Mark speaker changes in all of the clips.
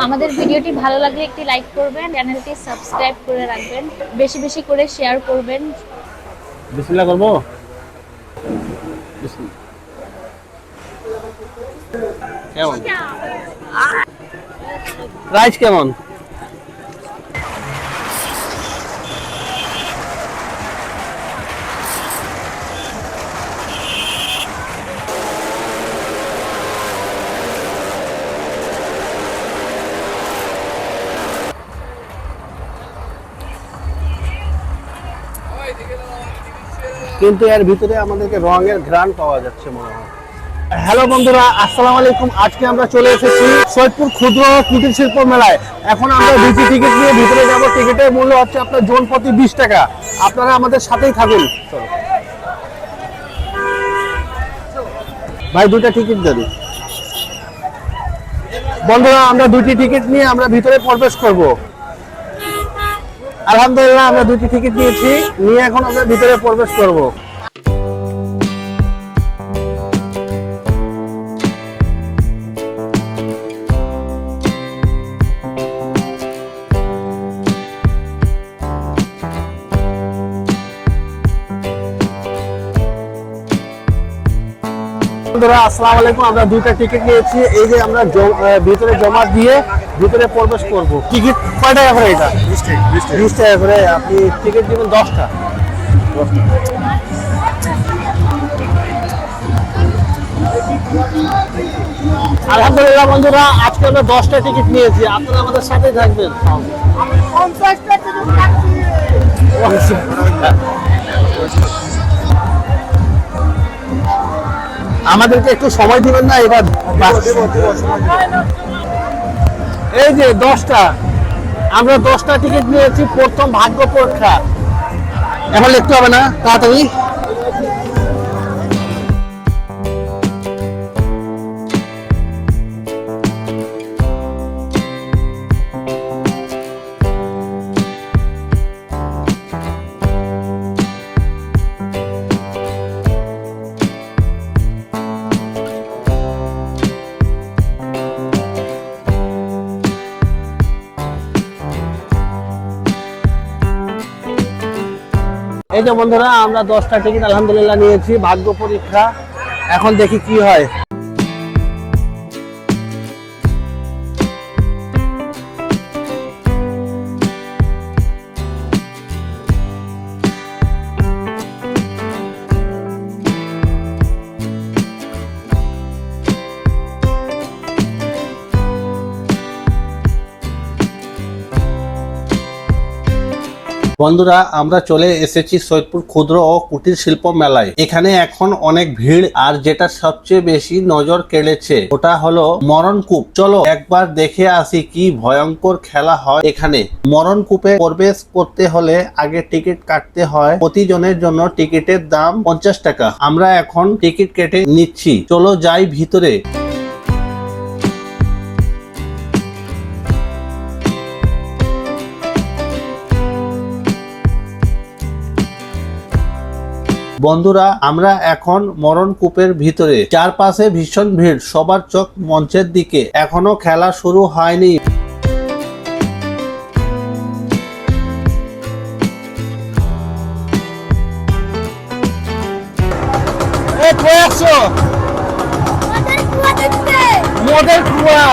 Speaker 1: আমাদের ভিডিওটি ভালো লাগলে একটি লাইক করবেন চ্যানেলটি সাবস্ক্রাইব করে রাখবেন বেশি বেশি করে শেয়ার করবেন।
Speaker 2: বিসমিল্লাহ করব? বিসমিল্লাহ। কেমন? রাইস কেমন? কিন্তু এর ভিতরে আমাদেরকে রঙের ঘ্রাণ পাওয়া যাচ্ছে মনে হয়। হ্যালো বন্ধুরা, আসসালামু আলাইকুম। আজকে আমরা চলে এসেছি সৈয়দপুর ক্ষুদ্র কুটির শিল্প মেলায়। এখন আমরা বিজি টিকিট নিয়ে ভিতরে যাব। টিকিটের মূল্য হচ্ছে আপনার জন প্রতি বিশ টাকা। আপনারা আমাদের সাথেই থাকুন। ভাই দুটা টিকিট দেন। বন্ধুরা, আমরা দুটি টিকিট নিয়ে আমরা ভিতরে প্রবেশ করব। আলহামদুলিল্লাহ, আমরা দুটি টিকিট নিয়েছি। নিয়ে এখন আমরা ভিতরে প্রবেশ করব। বন্ধুরা, আসসালামু আলাইকুম। আমরা দুইটা টিকিট নিয়েছি। এই যে আমরা ভিতরে জমা দিয়ে ভিতরে প্রবেশ করব। টিকিট কয় টাকা করে এটা? বিশ টাকা করে আপনি টিকিট দিবেন দশটা। আলহামদুলিল্লাহ বন্ধুরা আজকে আমরা দশটা টিকিট নিয়েছি। আপনারা আমাদের সাথেই থাকবেন। আমাদেরকে একটু সময় দিবেন না এবার এই যে দশটা, আমরা দশটা টিকিট নিয়েছি, প্রথম ভাগ্য পরীক্ষা। এখন লিখতে হবে না, তাড়াতাড়ি। এই যে বন্ধুরা আমরা দশটা টিকিট আলহামদুলিল্লাহ নিয়েছি। ভাগ্য পরীক্ষা। এখন দেখি কি হয়। বন্ধুরা, আমরা চলে এসেছি সৈয়দপুর ক্ষুদ্র ও কুটির শিল্প মেলায়। এখানে এখন অনেক ভিড়, আর যেটা সবচেয়ে বেশি নজর কেড়েছে, ওটা হলো মরণকূপ চলো একবার দেখে আসি কি ভয়ঙ্কর খেলা হয় এখানে। মরণকূপে প্রবেশ করতে হলে আগে টিকিট কাটতে হয়। প্রতিজনের জন্য টিকিটের দাম পঞ্চাশ টাকা। আমরা এখন টিকিট কেটে নিচ্ছি। চলো যাই ভিতরে। বন্ধুরা আমরা এখন মরণ কূপের ভিতরে। চারপাশে ভীষণ ভিড় সবার চোখ মঞ্চের দিকে। এখনও খেলা শুরু হয়নি। মদের কুয়া।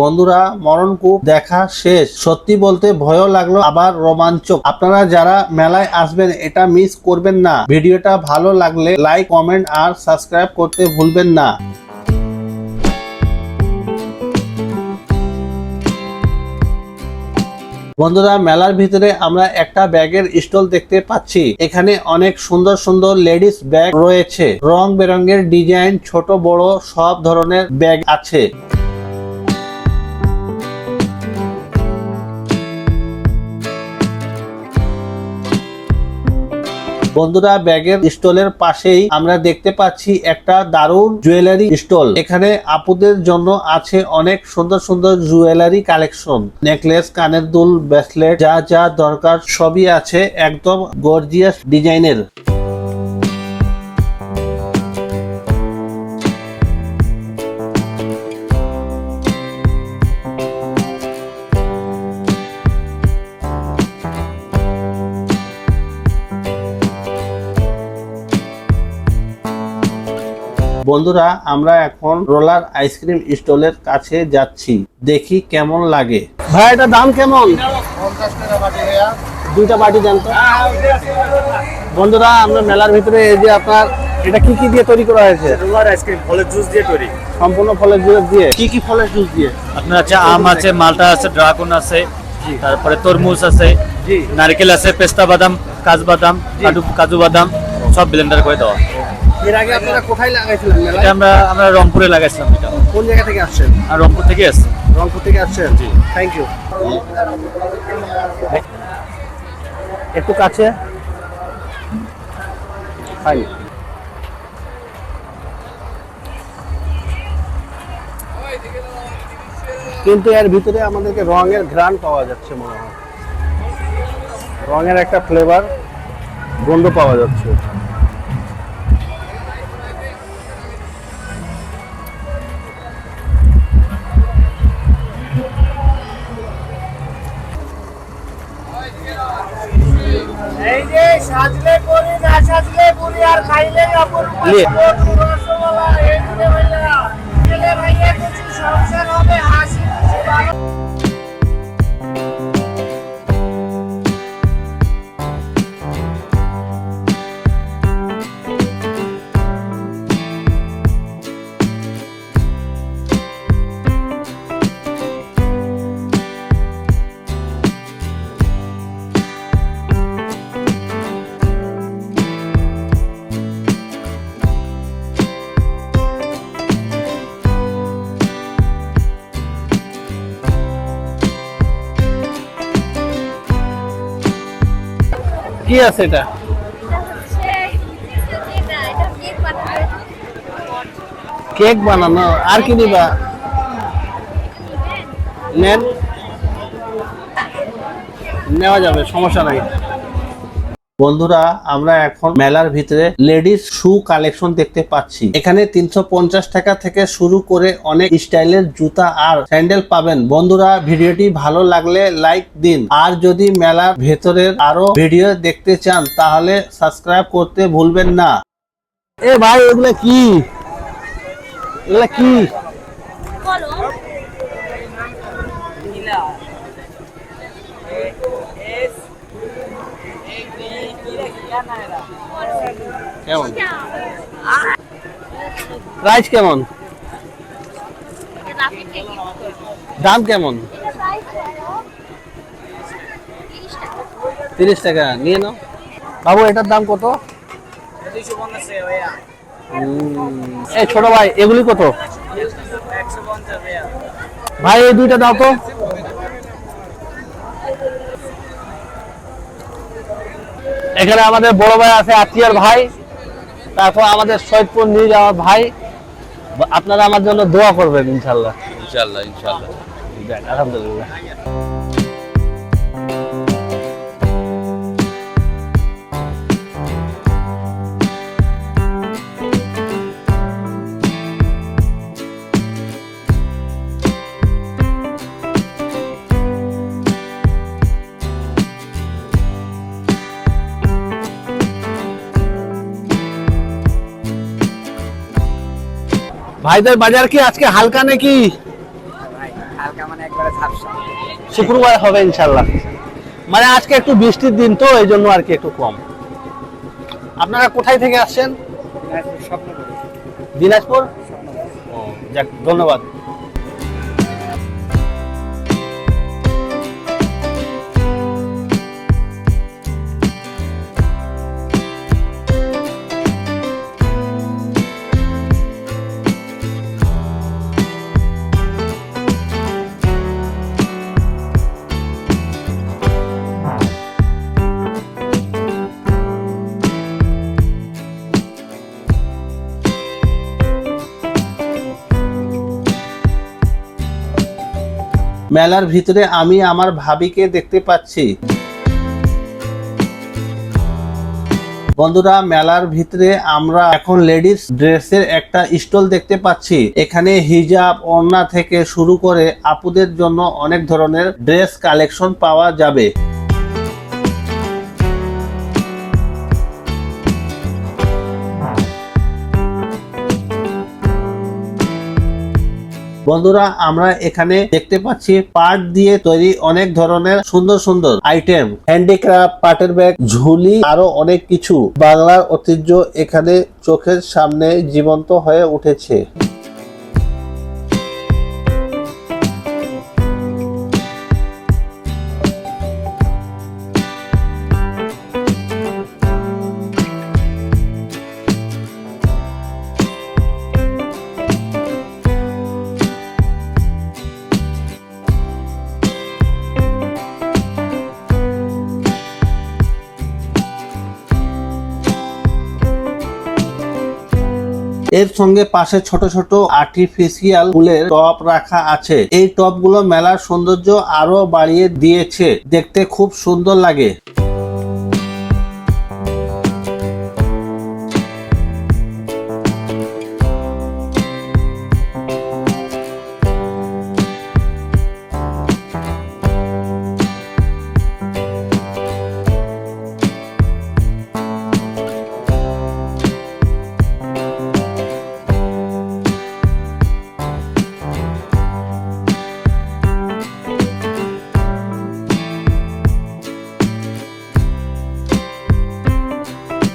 Speaker 2: বন্ধুরা মরণকূপ দেখা শেষ। সত্যি বলতে ভয়ও লাগল, আবার রোমাঞ্চক। আপনারা যারা মেলায় আসবেন, এটা মিস করবেন না। ভিডিওটা ভালো লাগলে লাইক কমেন্ট আর সাবস্ক্রাইব করতে ভুলবেন না। বন্ধুরা, মেলার ভিতরে আমরা একটা ব্যাগের স্টল দেখতে পাচ্ছি। এখানে অনেক সুন্দর সুন্দর লেডিস ব্যাগ রয়েছে। রং বেরঙের ডিজাইন, ছোট, বড়, সব ধরনের ব্যাগ আছে। বন্ধুরা, ব্যাগের স্টলের পাশেই আমরা দেখতে পাচ্ছি একটা দারুণ জুয়েলারি স্টল। এখানে আপুদের জন্য আছে অনেক সুন্দর সুন্দর জুয়েলারি কালেকশন। নেকলেস, কানের দুল, ব্রেসলেট, যা যা দরকার সবই আছে। একদম গর্জিয়াস ডিজাইনের। বন্ধুরা আমরা এখন রোলার আইসক্রিম স্টলের কাছে যাচ্ছি। দেখি কেমন লাগে। ভাই এটা দাম কেমন? দুইটা বাটি দেন তো। বন্ধুরা আমরা মেলার ভিতরে এই যে আপনার এটা কি কি দিয়ে তৈরি করা হয়েছে?
Speaker 3: রোলার আইসক্রিম ফলের জুস দিয়ে তৈরি।
Speaker 2: সম্পূর্ণ ফলের জুস দিয়ে। কি কি ফলের জুস দিয়ে?
Speaker 3: আপনার আছে আম আছে মালটা আছে ড্রাগন আছে তারপরে তরমুজ আছে নারকেল আছে পেস্তা বাদাম কাজু বাদাম কাজু কাজু বাদাম সব ব্লেন্ডার করে দেওয়া।
Speaker 2: এর আগে আপনারা কোথায় লাগাইছিলেন
Speaker 3: এটা আমরা আমরা রংপুরে লাগাইছিলাম এটা।
Speaker 2: কোন জায়গা থেকে আসছেন?
Speaker 3: আর রংপুর থেকে আসছে।
Speaker 2: রংপুর থেকে আসছেন? জি। থ্যাংক ইউ একটু কাছে। ফাইন কিন্তু এর ভিতরে আমাদেরকে রঙের ঘ্রাণ পাওয়া যাচ্ছে মনে হয়। রঙের একটা ফ্লেভার গন্ধ পাওয়া যাচ্ছে।
Speaker 4: 对
Speaker 2: কি আছে এটা? কেক বানানো আর কি দিবা? নেন। নেওয়া যাবে সমস্যা নাই। বন্ধুরা, আমরা এখন মেলার ভিতরে লেডিস শু কালেকশন দেখতে পাচ্ছি। এখানে তিনশো পঞ্চাশ টাকা থেকে শুরু করে অনেক স্টাইলের জুতা আর স্যান্ডেল পাবেন। বন্ধুরা, ভিডিওটি ভালো লাগলে লাইক দিন। আর যদি মেলার ভেতরের আরও ভিডিও দেখতে চান, তাহলে সাবস্ক্রাইব করতে ভুলবেন না।
Speaker 5: এ ভাই, এগুলা কি? কি?
Speaker 2: কেমন?
Speaker 5: প্রাইস কেমন? দাম কেমন? তিরিশ টাকা, নিয়ে নাও। বাবু, এটার দাম কত? এই ছোট ভাই, এগুলি কত? ভাই, এই দুইটা দাও তো। এখানে আমাদের বড় ভাই আছে আতিয়ার ভাই তারপর আমাদের সৈয়দপুর নিয়ে যাওয়ার ভাই। আপনারা আমার জন্য দোয়া করবেন ইনশাল্লাহ।
Speaker 3: ইনশাল্লাহ ইনশাল্লাহ।
Speaker 5: আলহামদুলিল্লাহ। ভাইদের বাজার কি আজকে হালকা নাকি? শুক্রবার হবে ইনশাল্লাহ মানে আজকে একটু বৃষ্টির দিন তো এই জন্য আর কি একটু কম। আপনারা কোথায় থেকে আসছেন? দিনাজপুর ও, যাক ধন্যবাদ।
Speaker 2: মেলার ভিতরে আমি আমার ভাবিকে দেখতে পাচ্ছি। বন্ধুরা, মেলার ভিতরে আমরা এখন লেডিস ড্রেসের একটা স্টল দেখতে পাচ্ছি। এখানে হিজাব, ওড়না থেকে শুরু করে আপুদের জন্য অনেক ধরনের ড্রেস কালেকশন পাওয়া যাবে। বন্ধুরা, আমরা এখানে দেখতে পাচ্ছি পাট দিয়ে তৈরি অনেক ধরনের সুন্দর সুন্দর আইটেম হ্যান্ডিক্রাফট পাটের ব্যাগ ঝুলি, আরও অনেক কিছু। বাংলার ঐতিহ্য এখানে চোখের সামনে জীবন্ত হয়ে উঠেছে। এর সঙ্গে পাশে ছোট ছোট আর্টিফিশিয়াল ফুলের টপ রাখা আছে। এই টপগুলো মেলার সৌন্দর্য আরও বাড়িয়ে দিয়েছে। দেখতে খুব সুন্দর লাগে।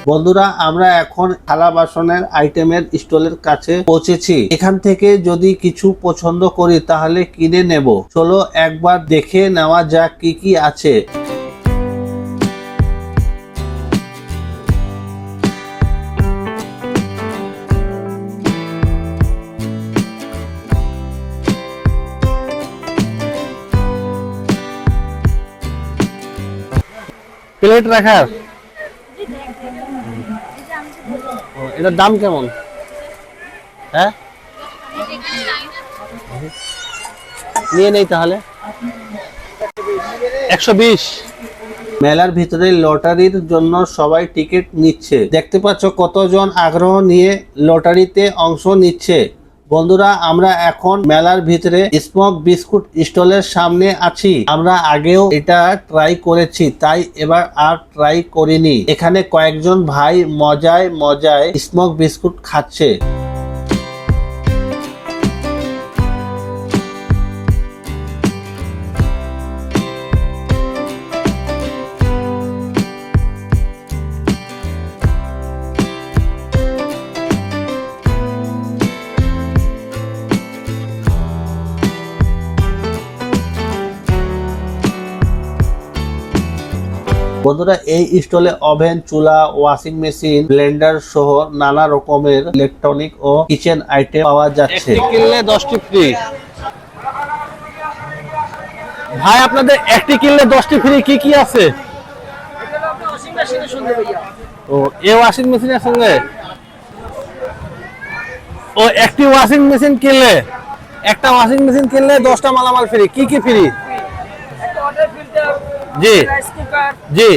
Speaker 2: বন্ধুরা, আমরা এখন থালা বাসনের আইটেমের স্টলের কাছে পৌঁছেছি। এখান থেকে যদি কিছু পছন্দ করি, তাহলে কিনে নেব। চলো একবার দেখে নেওয়া যাক কি কি আছে।
Speaker 5: প্লেট রাখার ও, এটার দাম কেমন? হ্যাঁ? নিয়ে নেই তাহলে। একশো বিশ।
Speaker 6: মেলার ভিতরে লটারির জন্য সবাই টিকিট নিচ্ছে। দেখতে পাচ্ছ কতজন আগ্রহ নিয়ে লটারিতে অংশ নিচ্ছে। বন্ধুরা, আমরা এখন মেলার ভিতরে স্মক বিস্কুট স্টলের সামনে আছি। আমরা আগেও এটা ট্রাই করেছি, তাই এবার আর ট্রাই করিনি। এখানে কয়েকজন ভাই মজায় মজায় স্মোক বিস্কুট খাচ্ছে। বন্ধুরা, এই স্টলে ওভেন, চুলা, ওয়াশিং মেশিন, ব্লেন্ডার সহ নানা রকমের ইলেকট্রনিক ও কিচেন আইটেম পাওয়া যাচ্ছে।
Speaker 2: কিনলে দশটি ফ্রি। ভাই, আপনাদের একটি কিনলে দশটি ফ্রি কি কি আছে? ও, এ ওয়াশিং মেশিনের সঙ্গে? ও, একটি ওয়াশিং মেশিন কিনলে, একটা ওয়াশিং মেশিন কিনলে দশটা মালামাল ফ্রি। কি কি ফ্রি? জি। জি।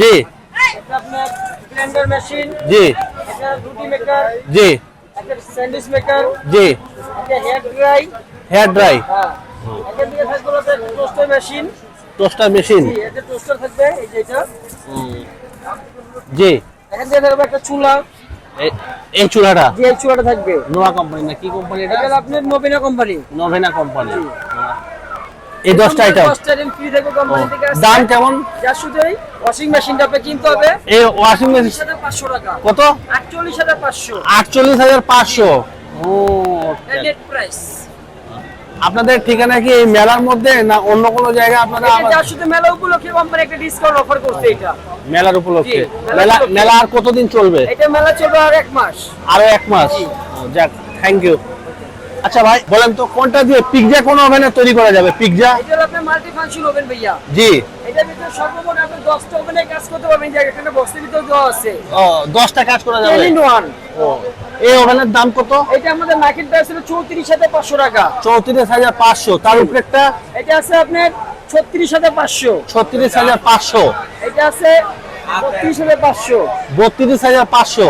Speaker 2: জি।
Speaker 5: ব্লেন্ডার মেশিন
Speaker 2: জি।
Speaker 5: রুটি মেকার
Speaker 2: জি।
Speaker 5: স্যান্ডউইচ মেকার
Speaker 2: জি।
Speaker 5: Hair dry.
Speaker 2: হেয়ার ড্রাই
Speaker 5: এখান থেকে থাকবে টোস্টার মেশিন।
Speaker 2: টোস্টার মেশিন
Speaker 5: জি। একটা টোস্টার থাকবে এই যে এটা
Speaker 2: জি
Speaker 5: এখান থেকে থাকবে একটা চুলা
Speaker 2: এই চুলাটা।
Speaker 5: যে এই চুলাটা থাকবে।
Speaker 2: নোয়া কোম্পানি না কি কোম্পানি এটা?
Speaker 5: আপনার নবীনা কোম্পানি।
Speaker 2: Novena company. এই আইটেম
Speaker 5: আইটেম ফ্রি থাকবে কোম্পানি থেকে।
Speaker 2: দাম কেমন?
Speaker 5: যা ওয়াশিং মেশিনটা আপনি কিনতে হবে।
Speaker 2: এই ওয়াশিং মেশিন
Speaker 5: সাথে পাঁচশো টাকা।
Speaker 2: কত?
Speaker 5: আটচল্লিশ হাজার পাঁচশো।
Speaker 2: আটচল্লিশ হাজার পাঁচশো। ও
Speaker 5: নেট প্রাইস
Speaker 2: আপনাদের ঠিকানা কি এই মেলার মধ্যে না অন্য কোনো জায়গায় আপনারা
Speaker 5: এটা শুধু মেলা উপলক্ষে কোম্পানি একটা ডিসকাউন্ট অফার করছে এটা।
Speaker 2: মেলার উপলক্ষে। মেলা মেলা আর কতদিন চলবে?
Speaker 5: এটা মেলা চলবে আর এক মাস।
Speaker 2: আরও এক মাস। যাক থ্যাংক ইউ আচ্ছা ভাই বলেন তো কোনটা দিয়ে পিৎজা কোন ওভেনে তৈরি করা যাবে? পিৎজা?
Speaker 5: এটা হলো আপনার মাল্টি ফাংশন ওভেন ভাইয়া।
Speaker 2: জি।
Speaker 5: এটার ভিতরে সর্বমোট আপনি দশটা ওভেনে কাজ করতে পারবেন যে এখানে বক্সের ভিতরে দেওয়া আছে।
Speaker 2: ও দশটা কাজ করা যাবে?
Speaker 5: ইন ওয়ান
Speaker 2: ও এই ওভেনের দাম কত?
Speaker 5: এটা আমাদের মার্কেট প্রাইস হলো চৌত্রিশ হাজার পাঁচশো টাকা।
Speaker 2: চৌত্রিশ হাজার পাঁচশো তার উপরে একটা
Speaker 5: এটা আছে আপনার ছত্রিশ হাজার পাঁচশো।
Speaker 2: ছত্রিশ হাজার পাঁচশো।
Speaker 5: এটা আছে বত্রিশ হাজার পাঁচশো।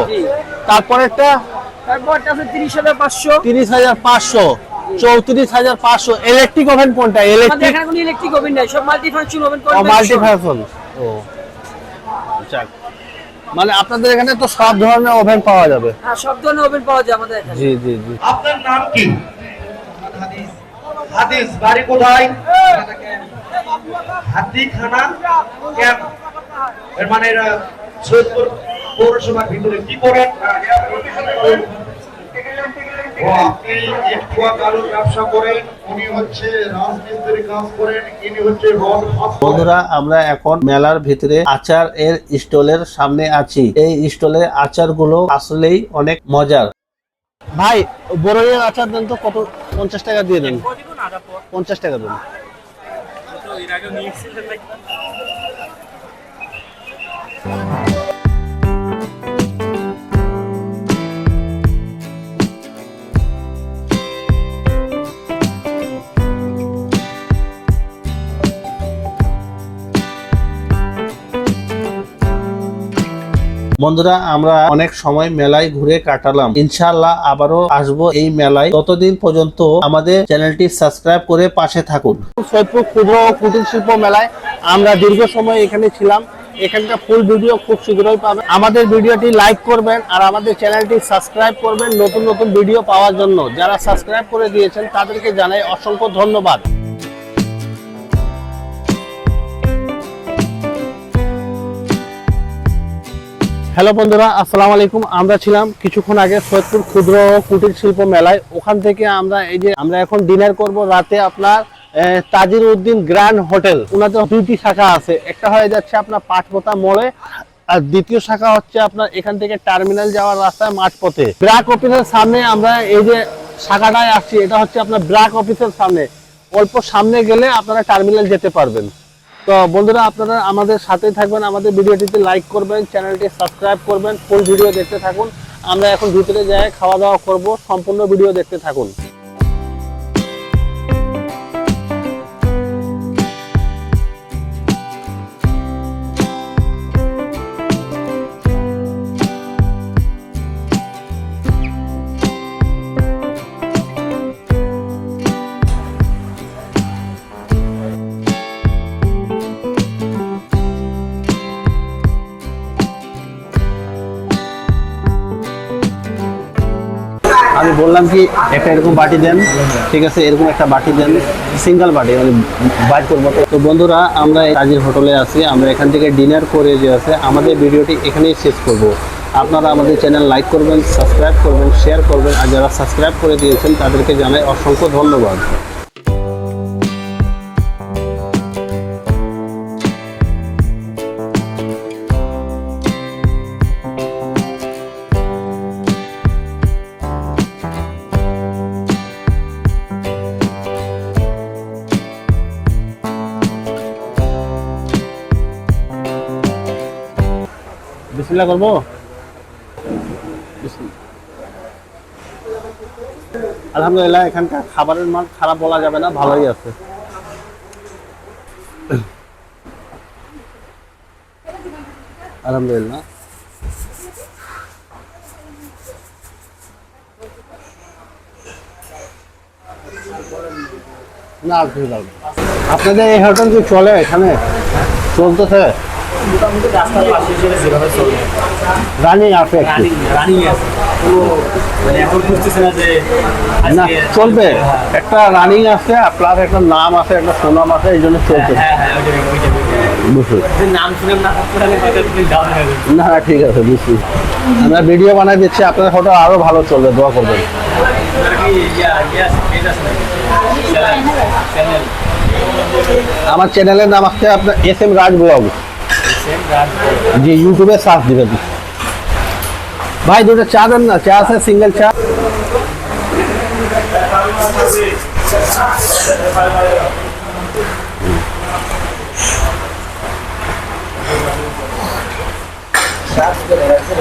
Speaker 5: আছে তিরিশ হাজার পাঁচশো।
Speaker 2: তিরিশ হাজার পাঁচশো চৌত্রিশ হাজার পাঁচশো। ইলেকট্রিক ওভেন কোনটা? ইলেকট্রিক
Speaker 5: এখানে কোনো ইলেকট্রিক ওভেন নাই সব মাল্টি ফাংশন ওভেন
Speaker 2: ও মাল্টি ফাংশন ও। যাক। মানে আপনাদের এখানে তো সব ধরনের ওভেন পাওয়া যাবে।
Speaker 5: হ্যাঁ সব ধরনের ওভেন পাওয়া যায় আমাদের এখানে।
Speaker 2: জি জি জি।
Speaker 7: আপনার নাম কি? হাদিস। বাড়ি কোথায়? হাতিখানা ক্যাম্প। এর মানে এরা সৈয়দপুর পৌরসভার ভিতরে কি করেন আপনি একটুয়া কালোর ব্যবসা করেন উনি হচ্ছে রাজমিস্ত্রি কাজ করেন ইনি হচ্ছে রড
Speaker 6: বন্ধুরা আমরা এখন মেলার ভিতরে আচার এর স্টলের সামনে আছি। এই স্টলে আচারগুলো আসলেই অনেক মজার।
Speaker 2: ভাই বড়ইয়ের আচার দেন তো কত? পঞ্চাশ টাকা দিয়ে দেন। পঞ্চাশ টাকা দেন।
Speaker 6: বন্ধুরা, আমরা অনেক সময় মেলায় ঘুরে কাটালাম। ইনশাআল্লাহ আবারও আসব এই মেলায়। ততদিন পর্যন্ত আমাদের চ্যানেলটি সাবস্ক্রাইব করে পাশে থাকুন।
Speaker 2: সৈয়দপুর ক্ষুদ্র কুটির শিল্প মেলায় আমরা দীর্ঘ সময় এখানে ছিলাম। এখানকার ফুল ভিডিও খুব শীঘ্রই পাবেন। আমাদের ভিডিওটি লাইক করবেন আর আমাদের চ্যানেলটি সাবস্ক্রাইব করবেন নতুন নতুন ভিডিও পাওয়ার জন্য। যারা সাবস্ক্রাইব করে দিয়েছেন, তাদেরকে জানাই অসংখ্য ধন্যবাদ। হ্যালো বন্ধুরা, আসসালামু আলাইকুম। আমরা ছিলাম কিছুক্ষণ আগে সৈয়দপুর ক্ষুদ্র কুটির শিল্প মেলায়। ওখান থেকে আমরা এই যে, আমরা এখন ডিনার করব। রাতে আপনার তাজির উদ্দিন গ্র্যান্ড হোটেল। ওনাদের দুইটি শাখা আছে। একটা হয়ে যাচ্ছে আপনার পাটপোতা মোড়ে, আর দ্বিতীয় শাখা হচ্ছে আপনার এখান থেকে টার্মিনাল যাওয়ার রাস্তায় মাঠপথে। ব্র্যাক অফিসের সামনে আমরা এই যে শাখাটায় আসছি, এটা হচ্ছে আপনার ব্র্যাক অফিসের সামনে। অল্প সামনে গেলে আপনারা টার্মিনাল যেতে পারবেন। তো বন্ধুরা, আপনারা আমাদের সাথেই থাকবেন, আমাদের ভিডিওটিতে লাইক করবেন চ্যানেলটি সাবস্ক্রাইব করবেন, ফুল ভিডিও দেখতে থাকুন। আমরা এখন ভিতরে যাই, খাওয়া দাওয়া করব, সম্পূর্ণ ভিডিও দেখতে থাকুন। বললাম কি, একটা এরকম বাটি দেন, ঠিক আছে, এরকম একটা বাটি দেন, সিঙ্গেল বাটি মানে বাইট করব তো। বন্ধুরা, আমরা তাজির হোটেলে আছি, আমরা এখান থেকে ডিনার করে যে আছে, আমাদের ভিডিওটি এখানেই শেষ করব আপনারা আমাদের চ্যানেল লাইক করবেন, সাবস্ক্রাইব করবেন, শেয়ার করবেন, আর যারা সাবস্ক্রাইব করে দিয়েছেন, তাদেরকে জানাই অসংখ্য ধন্যবাদ বিসমিল্লাহ করব? আলহামদুলিল্লাহ, এখানকার খাবারের মান খারাপ বলা যাবে না, ভালোই আছে। আলহামদুলিল্লাহ। আপনাদের এই হোটেল কি চলে এখানে? চলতেছে?
Speaker 3: মোটামুটি রাস্তার পাশে হিসেবে যেভাবে চলে।
Speaker 2: রানিং আছে
Speaker 3: রানিং রানিং আছে। মানে এখন বুঝতেছে না যে
Speaker 2: না চলবে। একটা রানিং আছে প্লাস একটা নাম আছে একটা সুনাম আছে এই জন্য চলছে। বুঝলি?
Speaker 3: নাম শুনে না
Speaker 2: ঠিক আছে বুঝছি। আমরা ভিডিও বানাই দিচ্ছি আপনার ফটো আরও ভালো চলবে দোয়া করবেন।
Speaker 3: আছে আছে
Speaker 2: আমার চ্যানেলের নাম আছে আপনার S M Raj vlog
Speaker 3: same Raj
Speaker 2: যে ইউটিউবে সার্চ দিবেন ভাই দুটো চা দেন না চা আছে সিঙ্গেল চা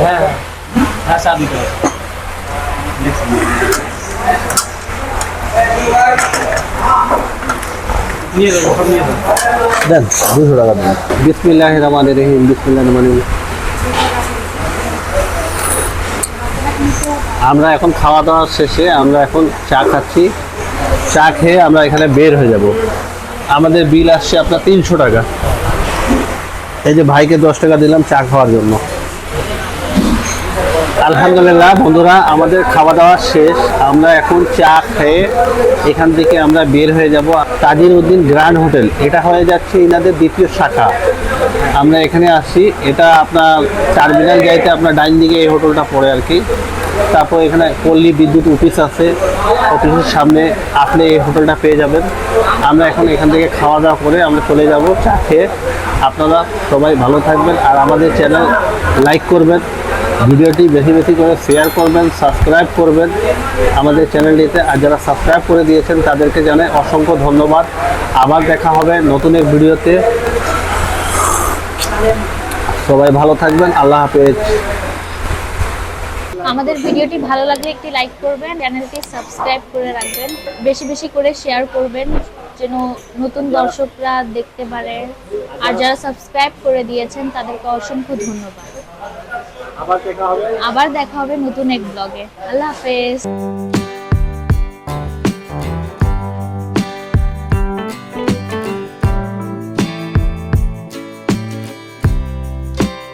Speaker 3: হ্যাঁ হ্যাঁ চা দিতে হবে নিয়ে যাব সব নিয়ে যাব
Speaker 2: দেন, দুশো টাকা দেন। বিসমিল্লাহ রহমান রহিম বিসমিল্লাহ রহমান রহিম। আমরা এখন খাওয়া দাওয়া শেষে আমরা এখন চা খাচ্ছি। চা খেয়ে আমরা এখানে বের হয়ে যাব। আমাদের বিল আসছে আপনার তিনশো টাকা। এই যে ভাইকে দশ টাকা দিলাম চা খাওয়ার জন্য। আলহামদুলিল্লাহ, বন্ধুরা, আমাদের খাওয়া দাওয়া শেষ। আমরা এখন চা খেয়ে এখান থেকে আমরা বের হয়ে যাব তাজির উদ্দিন গ্র্যান্ড হোটেল। এটা হয়ে যাচ্ছে ইনাদের দ্বিতীয় শাখা। আমরা এখানে আসি। এটা আপনার টার্মিনাল যাইতে আপনার ডাইন দিকে এই হোটেলটা পড়ে আর কি। তারপর এখানে পল্লী বিদ্যুৎ অফিস আছে। অফিসের সামনে আপনি এই হোটেলটা পেয়ে যাবেন। আমরা এখন এখান থেকে খাওয়া দাওয়া করে আমরা চলে যাব চা খেয়ে। আপনারা সবাই ভালো থাকবেন আর আমাদের চ্যানেল লাইক করবেন। ভিডিওটি বেশি বেশি করে শেয়ার করবেন সাবস্ক্রাইব করবেন। আমাদের চ্যানেলটিতে আর যারা সাবস্ক্রাইব করে দিয়েছেন, তাদেরকে জানাই অসংখ্য ধন্যবাদ। আবার দেখা হবে নতুন এক ভিডিওতে। সবাই ভালো থাকবেন, আল্লাহ হাফেজ।
Speaker 1: আমাদের ভিডিওটি ভালো লাগলে একটি লাইক করবেন, চ্যানেলটি সাবস্ক্রাইব করে রাখবেন, বেশি বেশি করে শেয়ার করবেন, যেন নতুন দর্শকরা দেখতে পারে। আর যারা সাবস্ক্রাইব করে দিয়েছেন, তাদেরকে অসংখ্য ধন্যবাদ। আবার দেখা হবে। নতুন এক ব্লগে আল্লাহ হাফেজ।